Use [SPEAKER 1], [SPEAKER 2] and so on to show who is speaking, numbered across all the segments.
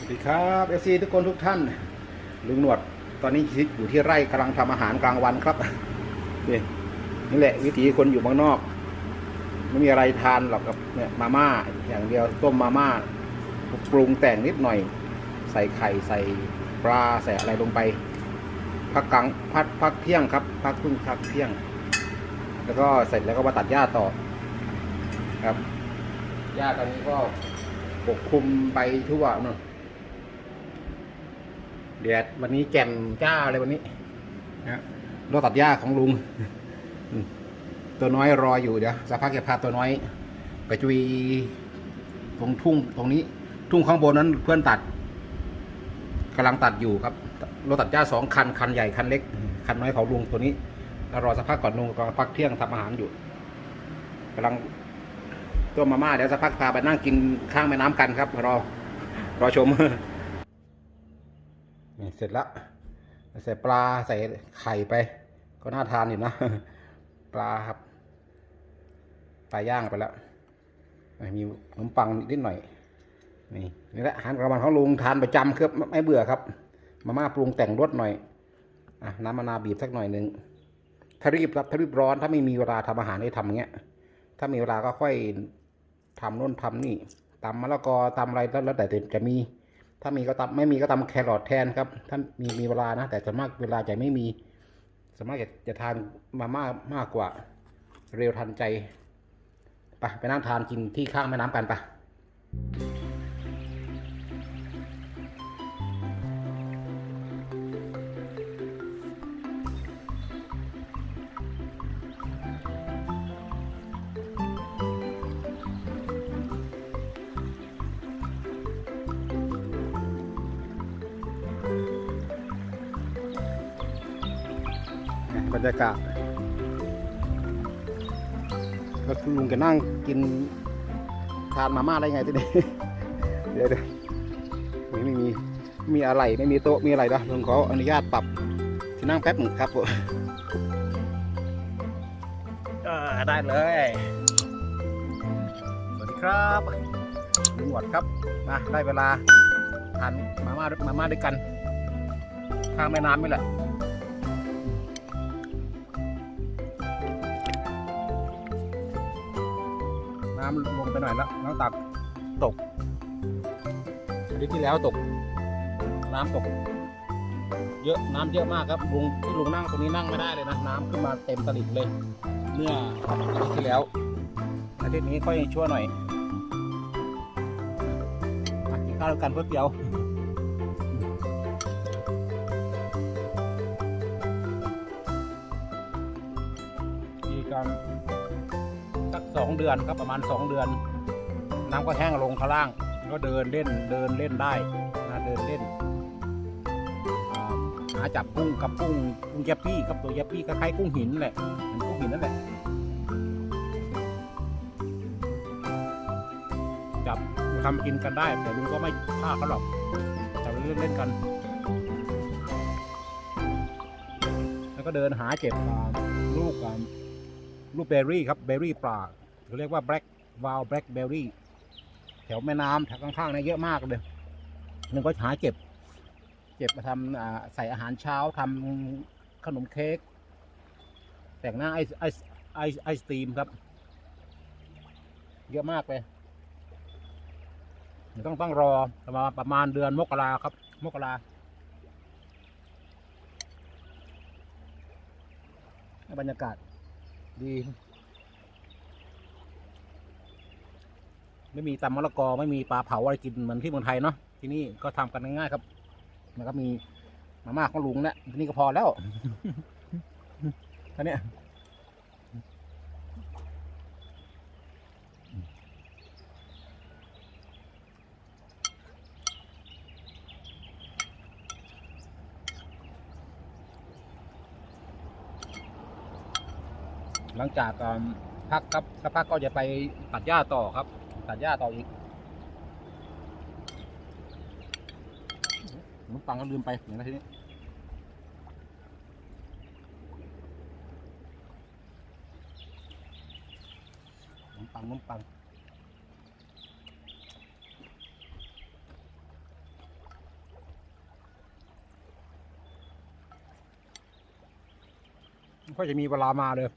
[SPEAKER 1] สวัสดีครับเอฟซีทุกคนทุกท่าน ลุงหนวด ตอนนี้อยู่ที่ไร่กำลังทำอาหารกลางวันครับนี่นี่แหละวิถีคนอยู่เมืองนอก ไม่มีอะไรทานหรอกกับเนี่ยมาม่าอย่างเดียวต้มมาม่าปรุงแต่งนิดหน่อย ใส่ไข่ใส่ปลาใส่อะไรลงไปพักกลางพักพักเที่ยงครับพักครึ่งพักเที่ยง แล้วก็เสร็จแล้วก็มาตัดหญ้าต่อครับหญ้าตอนนี้ก็ปกคลุมไปทั่วนู่น แดดวันนี้แจ่มจ้าเลยวันนี้นะรถตัดหญ้าของลุง ตัวน้อยรออยู่เดี๋ยวสักพักจะพาตัวน้อย ไปจุยตรงทุ่งตรงนี้ ทุ่งข้างบนนั้นเพื่อนตัดกำลังตัดอยู่ครับรถตัดหญ้าสองคันคันใหญ่คันเล็ก คันน้อยของลุงตัวนี้แล้วรอสักพักก่อนลุงกำลังพักเที่ยงทำอาหารอยู่กำลังต้มมาม่าเดี๋ยวสักพักพาไปนั่งกินข้างแม่น้ำกันครับรอรอชม นี่เสร็จแล้วใส่ปลาใส่ไข่ไป ก็น่าทานอยู่นะ ปลาครับ ปลาย่างไปแล้ว มีขนมปังนิดหน่อย นี่นี่แหละอาหารกลางวันของลุงทานประจำครับไม่เบื่อครับ มาม่าปรุงแต่งรสหน่อยอะน้ำมะนาวบีบสักหน่อยหนึ่งถ้ารีบครับถ้ารีบร้อนถ้าไม่มีเวลาทำอาหารให้ทำอย่างเงี้ย ถ้ามีเวลาก็ค่อยทำโน่นทำนี่ตำมะละกอตำอะไรแล้วแต่จะมี ถ้ามีก็ตำไม่มีก็ตำแครอทแทนครับถ้ามีมีเวลานะ แต่ส่วนมากเวลาจะไม่มีส่วนมากจะจะทานมาม่ามากกว่า เร็วทันใจไปไปนั่งทานกินที่ข้างแม่น้ำกันไป รรยากาศก็คือลุงจะนั่งกินทานมาม่าได้ไงทีนี้เดี๋ยวเดี๋ยวไม่ไม่มีมีอะไรไม่มีโต๊ะมีอะไรนะลุงขออนุญาตปรับที่นั่งแป๊บหนึ่งครับผมเออได้เลย สวัสดีครับลุงหวดครับมาได้เวลาทานมาม่ามาม่าด้วยกัน ข้างแม่น้ำนี่แหละ น้ำลงไปหน่อยแล้วน้ำตักตกอาทิตย์ที่แล้วตก น้ำตก เยอะน้ำเยอะมากครับลุงที่ลุงนั่งตรงนี้นั่งไม่ได้เลยนะน้ำขึ้นมาเต็มตลิ่งเลย เมื่ออาทิตย์ที่แล้วอาทิตย์นี้ค่อยชั่วหน่อยกินข้าวกันเพื่อเดียว 2 เดือนครับประมาณ 2 เดือน น้ำก็แห้งลงข้างล่าง ก็เดินเล่นเดินเล่นได้นะเดินเล่นหาจับกุ้งกับกุ้งกุ้งแยปปี้กับตัวแยปปี้คล้ายๆกุ้งหินแหละเหมือนกุ้งหินนั่นแหละจับทำกินกันได้แต่ลุงก็ไม่ฆ่าเขาหรอกจับเล่นเล่นกัน แล้วก็เดินหาเก็บลูกลูกเบอร์รี่ครับเบอร์รี่ปลา เรียกว่าแบล็กวาลแบล็กเบอร์รี่แถวแม่น้ำแถวข้างๆเนี่ยเยอะมากเลยนึงก็หาเก็บ เก็บมาทำใส่อาหารเช้าทำขนมเค้กแต่งหน้าไอไอไอไอสตรีมครับ เยอะมากเลยต้องต้องรอประมาณประมาณเดือนมกราครับ มกราบรรยากาศดี ไม่มีตำมะละกอไม่มีปลาเผาอะไรกินเหมือนที่เมืองไทยเนาะที่นี่ก็ทำกันง่ายๆครับมันก็มีมาม่าของลุงเนี่ยทีนี่ก็พอแล้วท่านี้หลังจากอ่าพักครับสักพักก็จะไปตัดหญ้าต่อครับ ตัดหญ้าต่ออีกมันมปังก็ลืมไปอย่างไรทีนี้ขนมปังขนมปังก็จะมีเวลามาเลย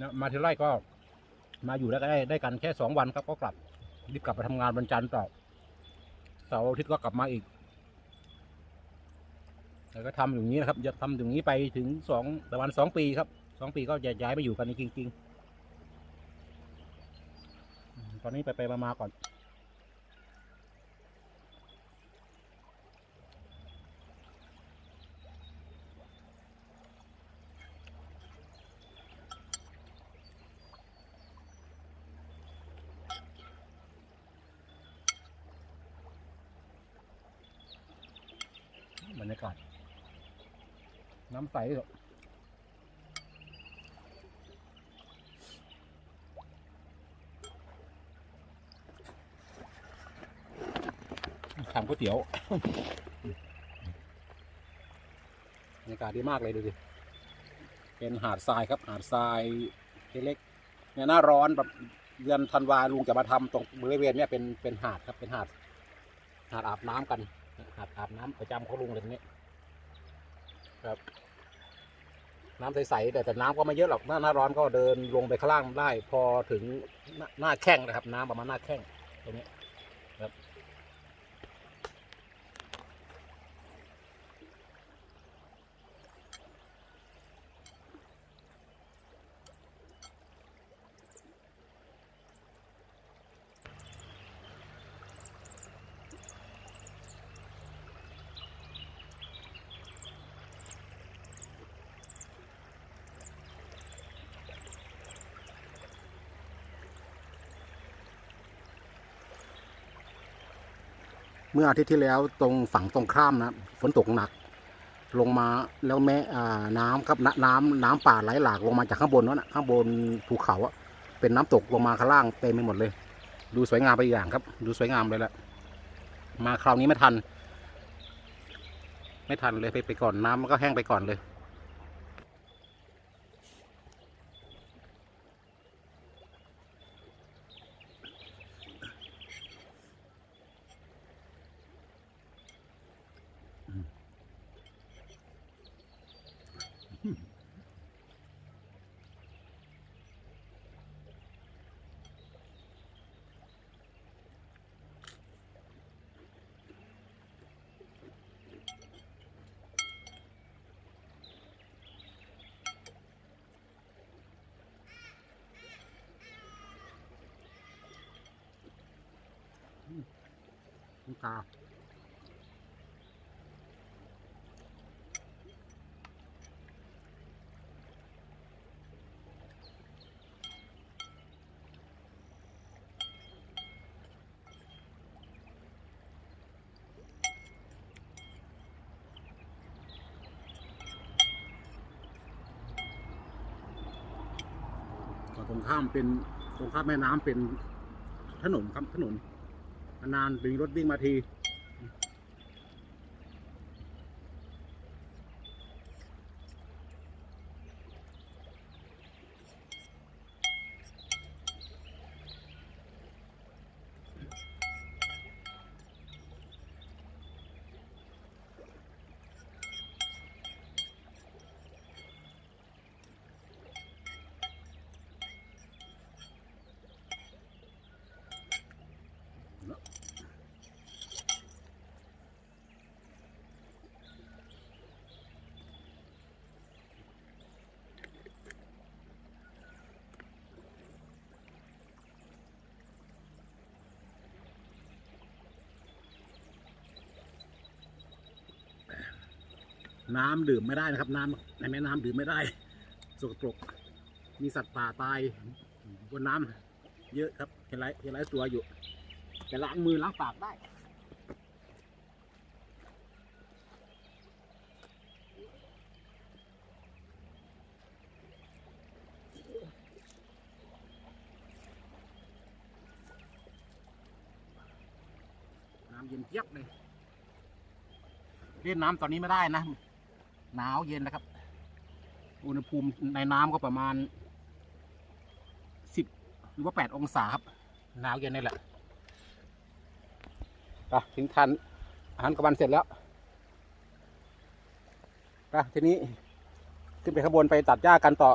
[SPEAKER 1] นะมาทีไรก็ มาอยู่แล้วก็ได้ได้กันแค่สองวันครับก็กลับรีบกลับไปทำงานวันจันทร์ต่อเสาร์อาทิตย์ก็กลับมาอีกแล้วก็ทำอย่างนี้นะครับ จะทำอย่างนี้ไปถึงสองประมาณสองปีครับสองปีก็จะย้ายไปอยู่กันจริงๆตอนนี้ไปไปมาๆก่อน กาศน้ำใสหรอทำก๋วยเตี๋ยวบรรยากาศดีมากเลยดูดิเป็นหาดทรายครับ หาดทรายเล็กๆเนี่ยหน้าร้อนแบบเดือนธันวาลุงจะมาทำตรงบริเวณเนี้ยเป็นเป็นหาดครับเป็นหาด หาดอาบน้ำกันาบอาบน้ำประจำขาลุงเลยตรงนี้ครับ น้ำใสๆแต่แต่น้ำก็ไม่เยอะหรอกหน้าหน้าร้อนก็เดินลงไปข้างล่างได้ พอถึงหน้าแข้งนะครับ น้ำประมาณหน้าแข้งตรงนี้ เมื่ออาทิตย์ที่แล้วตรงฝั่งตรงข้ามนะฝนตกหนัก ลงมาแล้วแม่น้ำครับนน้ำน้ำป่าไหลหลากลงมาจากข้างบนนั่นนะข้างบนภูเขาอะเป็นน้ำตกลงมาข้างล่างเต็มไปหมดเลย ดูสวยงามไปอีกอย่างครับ ดูสวยงามเลยแหละมาคราวนี้ไม่ทัน ไม่ทันเลยไปไปก่อนน้ำมันก็แห้งไปก่อนเลย ตาตรงข้ามเป็นตรงข้ามแม่น้ำเป็นถนนครับถนน นานถึงรถวิ่งมาที น้ำดื่มไม่ได้นะครับ น้ำในแม่น้ำดื่มไม่ได้สกปรกมีสัตว์ป่าตายบนน้ำเยอะครับเห็นไรเห็นไรตัวอยู่ แต่ล้างมือล้างปากได้น้ำเย็นเจี๊ยบเลยเล่นน้ำตอนนี้ไม่ได้นะ หนาวเย็นนะครับ อุณหภูมิในน้ำก็ประมาณสิบหรือว่าแปดองศาครับหนาวเย็นนี่แหละไปถึงทันอาหารกลางวันเสร็จแล้วไปทีนี้ขึ้นไปข้างบนไปตัดหญ้ากันต่อ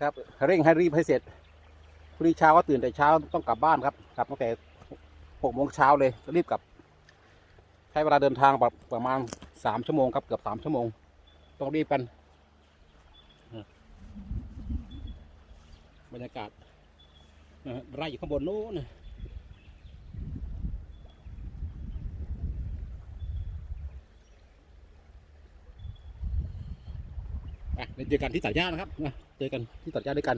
[SPEAKER 1] ครับเร่งให้รีบให้เสร็จพรุ่งนี้เช้าก็ตื่นแต่เช้าต้องกลับบ้านครับกลับตั้งแต่หกโมงเช้าเลยรีบกลับใช้เวลาเดินทางแบบประมาณสามชั่วโมงครับเกือบสามชั่วโมง ต้องรีบกันบรรยากาศไร่อยู่ข้างบนนู้นนะอะเจอกันที่ตัดหญ้านะครับเจอกันที่ตัดหญ้าด้วยกัน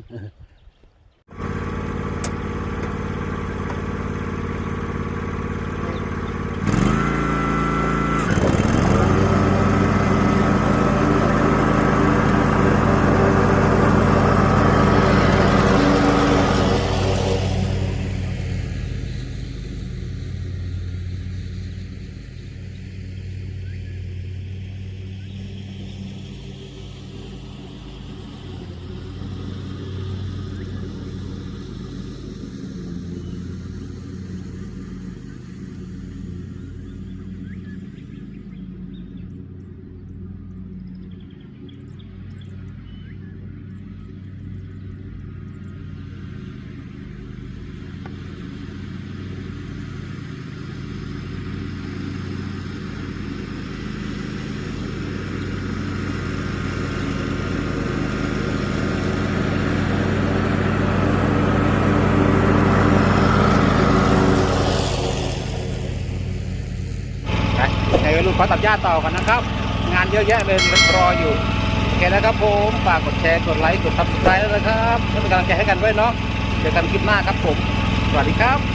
[SPEAKER 1] ขอตัดหญ้าต่อกันนะครับ งานเยอะแยะเลยมันรออยู่โอเคแล้วครับผมฝากกดแชร์กดไลค์กดซับสไครต์แล้วนะครับเพื่อเป็นกำลังใจให้กันด้วยเนาะเจอกันคลิปหน้าครับผม สวัสดีครับ